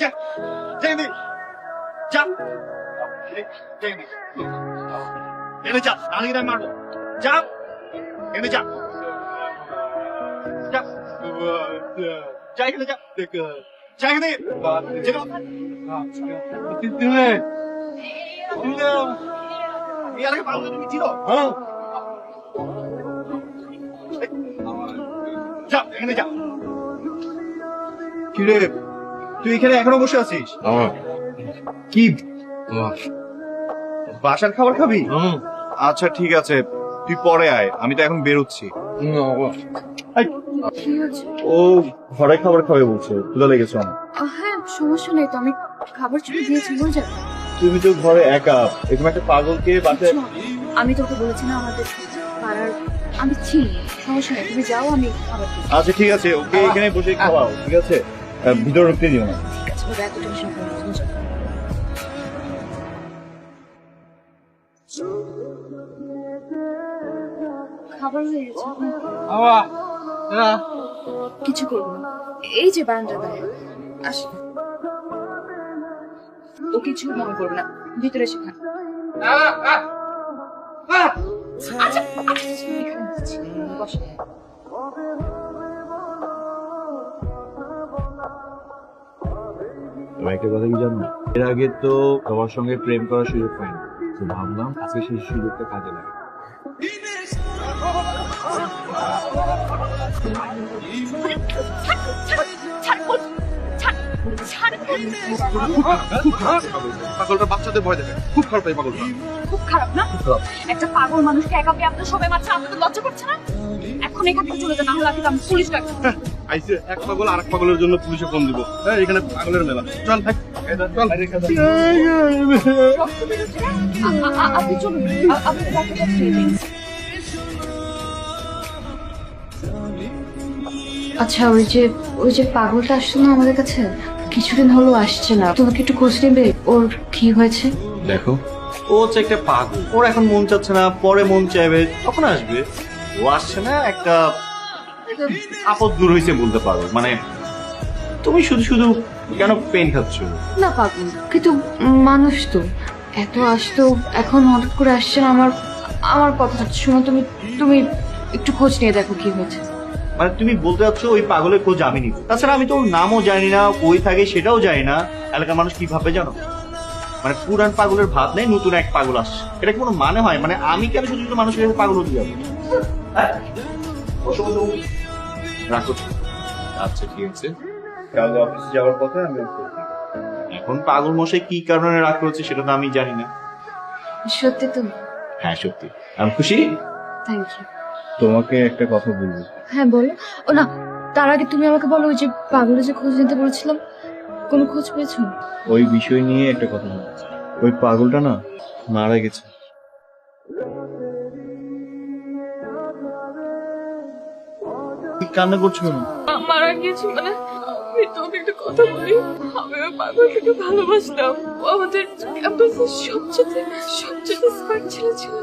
যা যা এনে যা যা এনে এনে যা নাহলে কিন্তু আমি মারবো যা এনে যা যা যা এখানে যা যা এখানে যেটা এই এলাকায় পাগল তুমি চিনো যা এখানে যা। কিরে তুই এখানে এখনও বসে আছিস? কি? বাসার খাবার খাবি? আচ্ছা ঠিক আছে। তুই পরে আয় আমি তো এখন বেরোচ্ছি। ও ঘরে খাবার খাবে বলছে ক্ষুধা লেগেছে আমার। হ্যাঁ সমস্যা নেই তো আমি খাবার চুপে দিয়েছি বল যা তুমি তো ঘরে একা এরকম একটা পাগলকে বাসায় আমি তোকে বলেছি না আমাদের পাড়ার আমি চিনি সমস্যা নেই তুমি যাও আমি খাবার দিই আচ্ছা ঠিক আছে ওকে এখানে বসে খাওয়াও ঠিক আছে? ভিতরে ঢুকতে দিও না। ঠিক আছে ওরা এত টেনশন করো না, তুমি যাও। খাবার হয়ে গেছে। কিছু করব না। এই যে বারান্দা গায়ে আস। ও কিছু মনে করবে না ভিতরে এসে খান। আচ্ছা। একটা কথা কি জানো? এর আগে তো তোমার সঙ্গে প্রেম করার সুযোগ পাইনি। তো ভাবলাম আজকে সেই সুযোগটা কাজে লাগে। পাগলটা বাচ্চাদের ভয় দেবে খুব খারাপ এই পাগলটা। খুব খারাপ না? একটা পাগল মানুষকে একা পেয়ে আপনার সবাই মারছে আপনাদের লজ্জা করছে না? এখন এখান থেকে চলে যান না হলে আমি পুলিশ ডাকবো। আইসে এক পাগল আর এক পাগলের জন্য পুলিশে ফোন দিব। হ্যাঁ এখানে পাগলের মেলা। চল ভাই চল। আ- আ- আ- আপনি চলুন। আপনি ডাক্তারটা খেয়ে দিন আচ্ছা ওই যে ওই যে পাগলটা আসছে না আমাদের কাছে? কিছুদিন হলো আসছে না। তোমাকে একটু খোঁজ নেবে? ওর কি হয়েছে? দেখো। ও হচ্ছে একটা পাগল। ওর এখন মন চাচ্ছে না পরে মন চাইবে তখন আসবে। ও আসছে না একটা একটা আপদ দূর হয়েছে বলতে পারো। মানে তুমি শুধু শুধু কেন পেন খাচ্ছ? না পাগল। কিন্তু মানুষ তো। এত আসতো এখন হঠাৎ করে আসছে না আমার আমার কথা শোনো তুমি তুমি একটু খোঁজ নিয়ে দেখো কি হয়েছে। মানে তুমি বলতে চাচ্ছ ওই পাগলের খোঁজ আমি নিব। তাছাড়া আমি তো ওর নামও জানি না কই থাকে সেটাও জানি না। এলাকার মানুষ কি ভাবে জানো? মানে পুরান পাগলের ভাত নেই নতুন এক পাগল আসছে। এটা কি কোনো মানে হয়? মানে আমি কেন শুধু শুধু মানুষের কাছে পাগল হতে যাব? হ্যাঁ? রাখো। আচ্ছা ঠিক আছে। কাল অফিসে যাওয়ার কথা আমি এখন পাগল মশাই কি কারণে রাগ করেছে সেটা তো আমি জানি না। সত্যি তো। হ্যাঁ সত্যি। আমি খুশি? থ্যাংক ইউ তোমাকে একটা কথা বলব। হ্যাঁ বলো। ও না তার আগে তুমি আমাকে বলো ওই যে পাগলের যে খোঁজ নিতে বলেছিলাম কোনো খোঁজ পেয়েছ? ওই বিষয় নিয়ে একটা কথা বলব। ওই পাগলটা না মারা গেছে। কান্না করছ কেন? মারা গিয়েছে মানে আমি তোকে একটা কথা বলি। আমি ওই পাগলটাকে ভালোবাসতাম। ও আমাদের ক্যাম্পাসের সবচেয়ে সবচেয়ে স্মার্ট ছেলে ছিল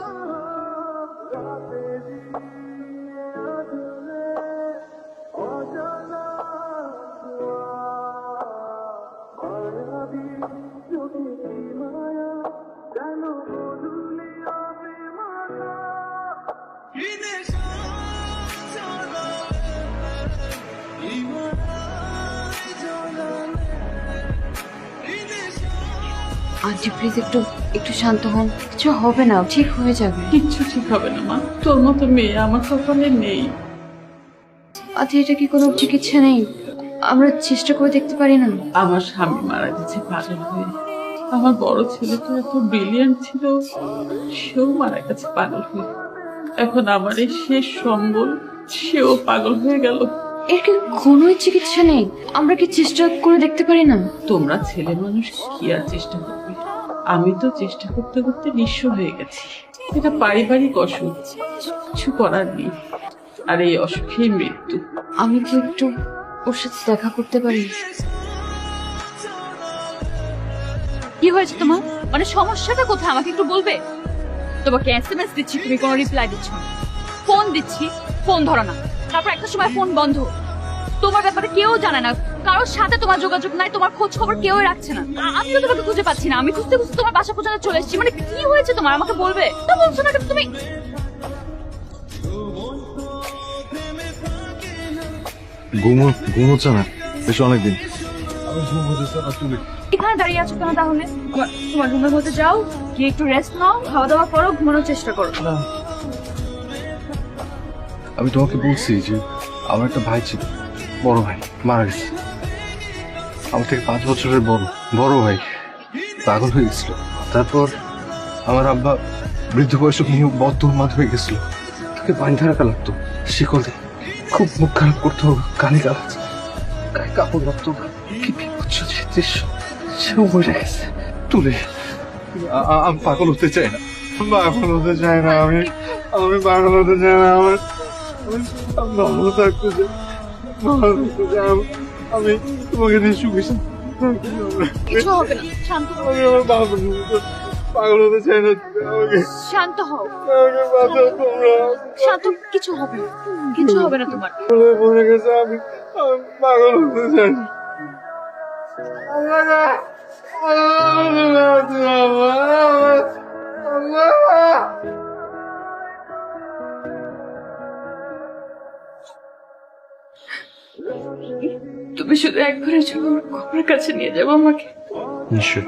আন্টি প্লিজ একটু একটু শান্ত হন। কিছু হবে না ঠিক হয়ে যাবে। কিচ্ছু ঠিক হবে না মা। তোর মতো মেয়ে আমার কপালে নেই। আচ্ছা এটা কি কোনো চিকিৎসা নেই? আমরা চেষ্টা করে দেখতে পারি না। আমার স্বামী মারা গেছে পাগল হয়ে। আমার বড় ছেলে তো এত ব্রিলিয়ান্ট ছিল সেও মারা গেছে পাগল হয়ে। এখন আমার এই শেষ সম্বল সেও পাগল হয়ে গেল। এর কি কোনো চিকিৎসা নেই? আমরা কি চেষ্টা করে দেখতে পারি না? তোমরা ছেলে মানুষ কি আর চেষ্টা করবে? আমি তো চেষ্টা করতে করতে নিঃস্ব হয়ে গেছি। এটা পারিবারিক অসুখ কিছু করার নেই। আর এই অসুখেই মৃত্যু। আমি কি একটু ওর সাথে দেখা করতে পারি? কি হয়েছে তোমার? মানে সমস্যাটা কোথায়? আমাকে একটু বলবে? তোমাকে এসএমএস দিচ্ছি তুমি কোনো রিপ্লাই দিচ্ছ ফোন দিচ্ছি ফোন ধরো না। তারপর একটা সময় ফোন বন্ধ। তোমার ব্যাপারে কেউ জানে না। কারোর সাথে তোমার যোগাযোগ নাই তোমার খোঁজ খবর কেউ রাখছে না। আমিও তোমাকে খুঁজে পাচ্ছি না। আমি খুঁজতে খুঁজতে তোমার বাসা পর্যন্ত চলে এসেছি। মানে কি হয়েছে তোমার? আমাকে বলবে? তো বলছো না তুমি? ঘুমো ঘুমোচ্ছে না। বেশ অনেকদিন। এখানে দাঁড়িয়ে আছো কেন তাহলে? তোমার- তোমার রুমের মধ্যে যাও গিয়ে একটু রেস্ট নাও খাওয়া দাওয়া করো ঘুমানোর চেষ্টা করো। আমি তোমাকে বলছি যে, আমার একটা ভাই ছিল, বড় ভাই, মারা গেছে। আমার থেকে পাঁচ বছরের বড় বড় ভাই, পাগল হয়ে গেছিল। তারপর আমার আব্বা বৃদ্ধ বয়সে নিয়ে বদ্ধ উন্মাদ হয়ে গেছিল। তাকে বাঁধা রাখা লাগতো শিকলে খুব মুখ খারাপ করতো কানে গালাজ গায়ে কাপড় লাগতো কি বিপজ্জ দৃশ্য। সেও মরে গেছে, তুলে। আমি পাগল হতে চাই না। পাগল হতে চাই না আমি আমি পাগল হতে চাই না আমার। আমি ভালো থাকতে চাই ভালো থাকতে চাই আমি- তোমাকে নিয়ে সুখী। কিছু হবে না শান্ত আমি আমার মতো পাগল হতে চাই না আমাকে শান্ত হও আমাকে বাঁচাও তোমরা শান্ত কিছু হবে না। কিছু হবে না তোমার। গেছে আমি আমি পাগল হতে চাই না আল্লাহ আল্লাহ আল্লাহ আল্লাহ। তুমি শুধু একবারের জন্য খবরের কাছে নিয়ে যাব আমাকে। নিশ্চয়।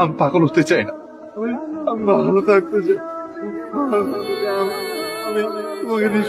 আমি পাগল হতে চাই না। আমি ভালো থাকতে চাই। আমি তোমাকে নিয়ে